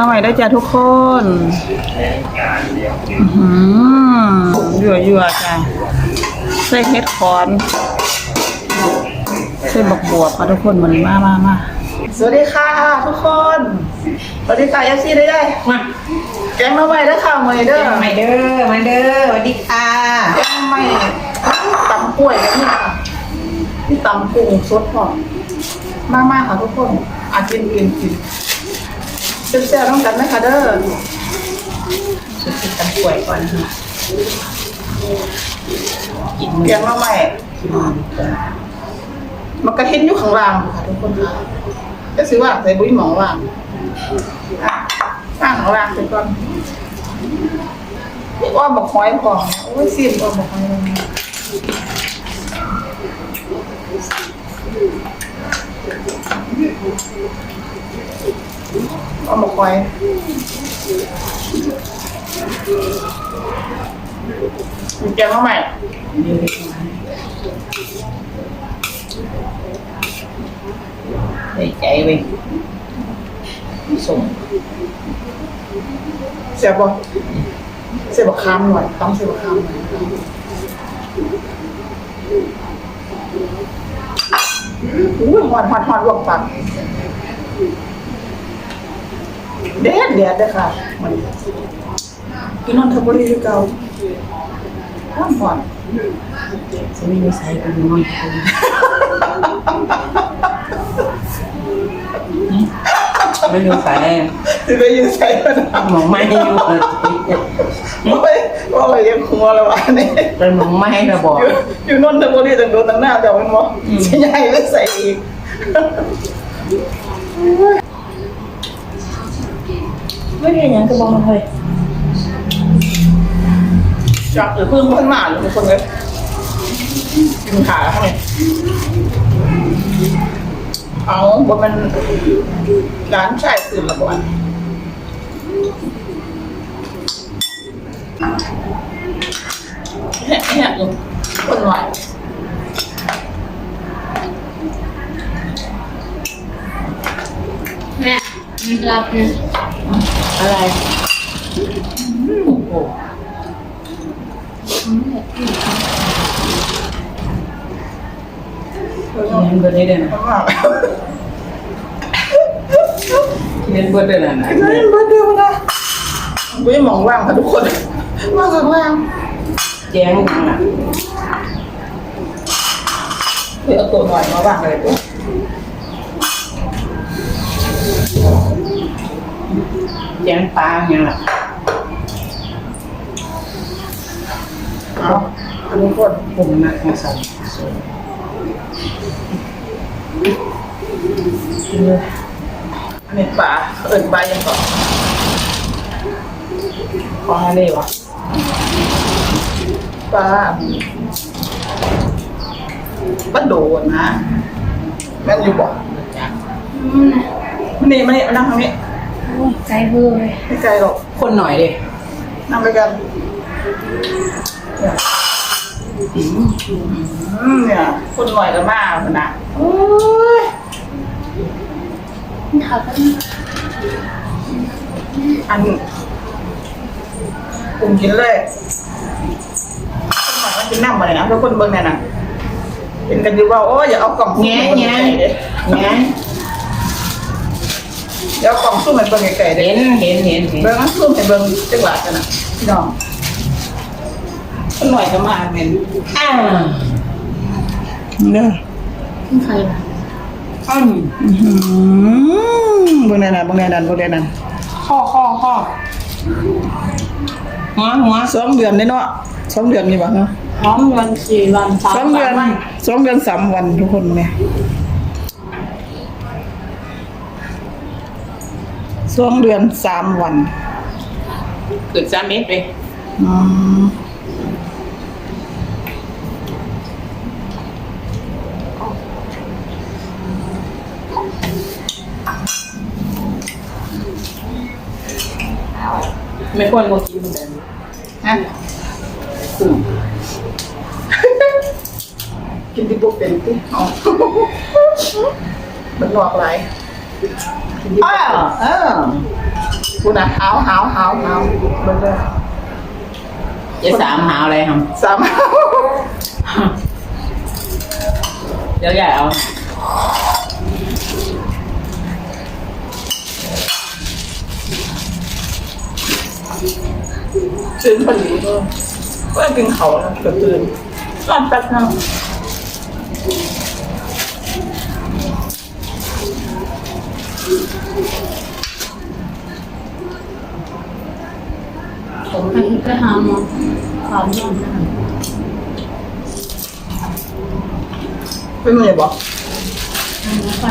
มาใหม่ได้จ้ะทุกคนอืมยั่วยั่วๆจ้ะใส่เห็ดคอนใส่บักบวบค่ะทุกคนวันนี้มามามาสวัสดีค่ะทุกคนสวัสดีค่ะเอฟซีได้ได้มาแกงมาใหม่ได้อค่ะใหม่เด้อมาเด้อมาเด้อสวัสดีค่ะแกงมาใหม่ตำกล้วยกันนี่ค่ะที่ตำกุ้งสดพอมามาค่ะทุกคนอากินกินกิน เซลล์ต้องกันไหมคะเด้อสุดที่กันป่วยก่อนค่ะกินแกงมาใหม่กินก่อนมันกระเทนอยู่ข้างล่างค่ะทุกคนค่ะจะซื้อว่าใส่บุ้ยหมองว่างอะว่างข้างล่างไปก่อนนี่ว่าบอกหอยพอโอ้ยซีมว่าบอกหอย เลยว่าบอกหอยมีแกงมาใหม่ได้ใจเว้ยส่งเสียบบ่เสียบคามหน่อยต้องเสียบคามหน่อยอุ้ยหอนหอนหอนลวกปาก เด็ดเด็ดเลยค่ะมันกินนนทบุรีคือเก่าหอนหอนจะไม่มีใส่กูนอนไม่รู้ใส่จะไปยืนใส่กันนะหมองไม่อยู่โอ้ยว่าอะไรยังครัวแล้ววะนี่เป็นหมองไม่ระบอก อยู่อยู่นนทบุรีตั้งโดนตั้งหน้าเดี๋ยวมันบอกจะใหญ่ไม่ใส่อีก ไม่ได้ยังกระบอกมาเลยจับหรือพึ่งเพิ่งมาหรือเป็นคนเลยกินขาแล้วไงเอาบนมันร้านชายตื่นมาก่อนแหะแหะอยู่คนหน่อยแม่มันรับนะ อะไรโอ้โหเพิ่งเรียนเบอร์ได้เดือนมาเรียนเบอร์เดือนนะเล่นมาเดียวนะวิ่งมองว่างค่ะทุกคนว่างข้างล่างแจ้งยังอะเดี๋ยวเอาตัวหน่อยมาว่างเลยตัว แจ้งปลายังอะเอาทุกคนผมนักมาสั่งอันนี้ปลาเอิญปลายังก่อนขอให้เลยวะปลาบ้านโดนนะแม่นอยู่บ่อนะมันนี่มันนี่มานั่งทางนี้ โอ้ยใจเบื่อเลยไม่ไกลหรอกคนหน่อยดินั่งด้วยกันเนี่ยอืมเนี่ยคนหน่อยก็มาขนาดโอ้ยนี่เขาก็อันกลุ่มกินเลยคนหน่อยก็กินน้ำมาเลยนะทุกคนเบิ่งเนี่ยนะเป็นกันอยู่ว่าโอ้ยอย่าเอากล่องซุ่มแง่ให้เบิ่งแง่ไก่ เด้แง่อย่าเอากล่องซุ่มให้เบิ่งไก่เด้เห็นเห็นเห็นเห็นเบิ่งซุ่มให้เบิ่งจังหวะกันนะพี่น้องคนหน่อยก็มาเป็นอ้าวเด้อขึ้นใครล่ะอืมเบิ่งแน่นั่นเบิ่งแน่นั่นเบิ่งแน่นั่นข้อข้อข้อหัวหัวสองเดือนได้เนาะสองเดือนนี่บ่เนาะพร้อมวันสี่วันสามสองเดือนวันสองเดือนสามวันทุกคนเนี่ย สองเดือนสามวันเกิดสามเมตรเลยอืมไม่ควรโมกินเหมือนกันฮะอืมกินที่บุกเป็นที่อ๋อมันหลอกหลายกินที่บุก อ้าวเป็นอ้าวคุณนะหาวหาวหาวหาวเบิ่งเลยเจะสามหาอะไรครับสามหาวเดี๋ยวใหญ่เอาตื่นพอดีเลยก็กินเขาแล้วก็ตื่นนอนแป๊บนึง ผมไปไปหาหมอความร้อนนะเป็นไงบอกอันนี้ไป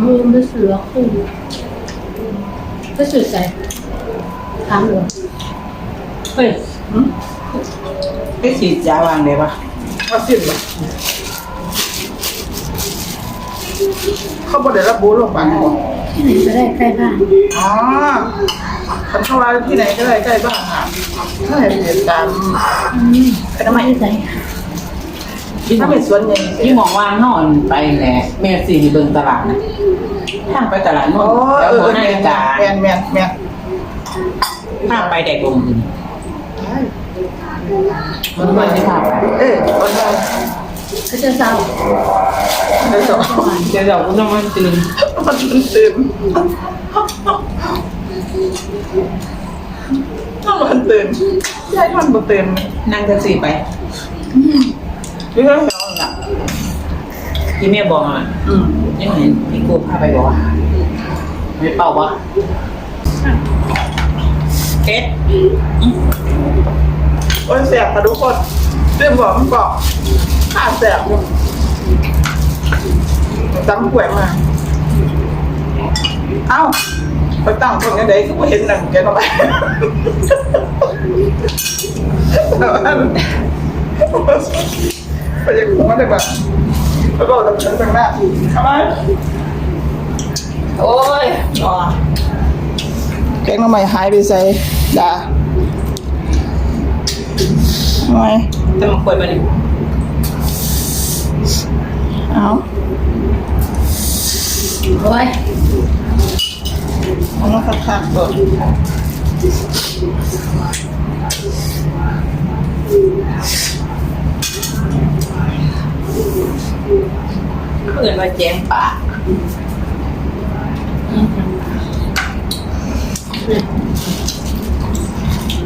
มือไม่เสือคู่ไปสื่อใส่ถามเลยเฮ้ยหืมไม่ฉีดยาวางเลยปะว่าสิ้นบ่ เขาบอกเดี๋ยวรับบูโรงพยาบาลบอกที่ไหนจะได้ใกล้บ้านอ๋อคันเข้าร้านที่ไหนก็ได้ใกล้บ้านค่ะถ้าเห็นเหตุการณ์อืมไปทำไมไม่ใส่ถ้าเป็นสวนใหญ่ที่มองว่านอนไปแหละแม่สี่เบิ่งตลาดนะทางไปตลาดโอ้นู่นแล้วเอหัอวหน้าการแมนแมนแมนทางไปแดกลมมันไม่ใช่ทางไปเออคน เราก็จะเศร้าเดี๋ยวสองเดี๋ยวเราก็ต้องมาตื่นมันตื่นต้องมันตื่นใช่มันบ่ตื่นนั่งแท็กซี่ไปหรือว่าเราอะที่แม่บอกอะอืมยังเห็นพี่กูพาไปบอกว่าไม่เป่าวะเอ็ดโอ้ยแสบค่ะทุกคนเรื่องบอกมันบอก ขาดแสบอยู่ตั้งป่วยมา เอ้าไปตั้งตรงนี้ได้ก็ไม่เห็นหนังแกทำไมไปยังหัวเลยแบบแล้วก็ต้องเชิญตั้งหน้าทำไมโอ้ยอ๋อแกงทำไมหายไปใส่ด่าทำไมจะมาคุยมาดิ เอ้าโอ้ยเอามาคักๆก่อนเพื่อนมาแจ้งปาก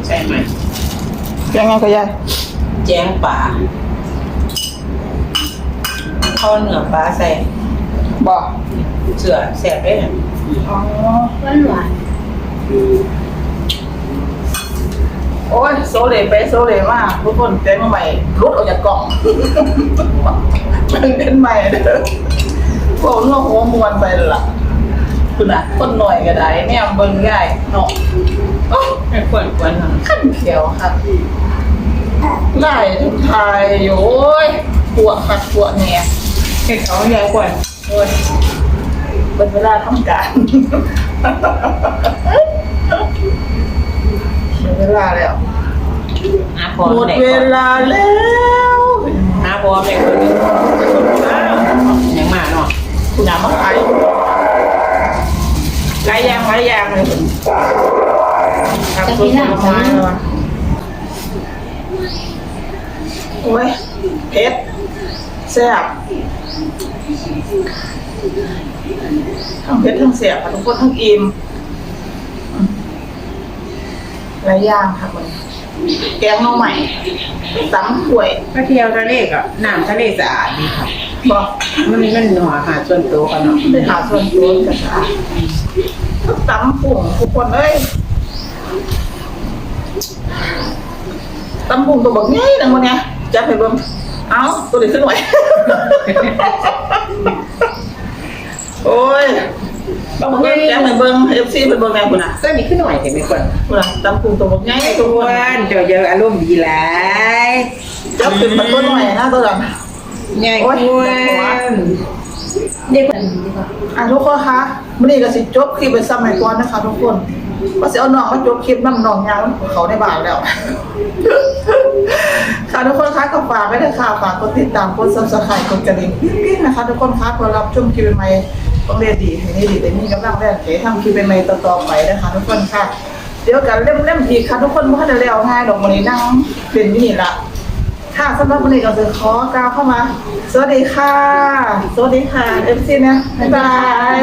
ใช่ไหมแกงไงก็ยายแจ้งป่า เข้าเนื้อปลาใส่บอกเสือแสบได้เนี่ยอ๋อหวานหวานโอ้ยโซเลไปโซเลมากทุกคนแกงมาใหม่รุดออกจากกล่องมันเป็นใหม่เด้อพวกเนื้อหัวมวนไปเลยล่ะคุณน่ะคนหน่อยก็ได้แนมเบิ่งง่ายเนาะโอ้ยไม่ควรควรทขั้นเขียวครับไล่ทุกทายอยู่โอ้ยปวดขัดปวดเนี่ยำ เห็ดเขาใหญ่กว่าโอ้ยเป็นเวลาทำการเป็นเวลาแล้วอาพอหมดเด็กเวลาแล้วอาพอเด็กคนนึงยังมาเนาะคุณน้ำมาขายหลายอย่างหลายอย่างเลยทำต้นไม้มาโอ้ยเผ็ดแซ่บ ทั้งเผ็ดทั้งแซ่บค่ะทุกคนทั้งอิ่มอืมหลายอย่างค่ะมันแกงหน้องใหม่ตำกล้วยก็เที่ยวทะเลก็น้ำทะเลสะอาดดีค่ะบอกมันมันหัวหาส่วนตัวกันเนาะไปหาส่วนตัวกันจ้ะตำปุ่งทุกคนเอ้ยตำปุ่งตัวบอกง่ายนังวันเนี้ยจับไปเบิ่งเอ้าตัวเด็กขึ้นหน่อย โอ้ยต้องบอกง่ายจับไปเบิ่งเอฟซีไปเบิ่งแม่คุณน่ะก็มีขึ้นหน่อยเห็นไหมคนคุณน่ะตำปุ่งตัวบอกง่ายตัวอ้วนเดี๋ยวเยอะอารมณ์ดีหลายจับเป็นมันตัวหน่อยนะตัวดำใหญ่โอ้ยอ้วนเด็กแบบนี้ดีกว่าอะทุกคนคะมื่อนี้ก็สิจบคลิปไปซ้ำใหม่ก่อนนะคะ ทุกคนว่าสิเอาน้องมาจบคลิปน้ำน้องยางเขาในบ้านแล้ว ค่ะทุกคนคะก็ฝากไว้ด้วยค่ะฝากกดติดตามกดซับสไครต์กดกระดิ่งกิ๊งๆนะคะ ทุกคนคะเพื่อรับชมคลิปใหม่ๆ ต้องเรียนดีให้นี่ดีแต่นี่กำลังแรงใจทำคลิปเป็นใหม่ต่อๆไปนะคะทุกคนค่ะ เดี๋ยวกันเล่มเล่มอีกค่ะทุกคนเพราะจะเร็วง่ายดอกมันนี้นั่งเป็นอยู่นี่ละค่ะสำหรับวันนี้ก็จะขอกล่าวเข้ามา สวัสดีค่ะ สวัสดีค่ะเอฟซีนะ บ๊ายบาย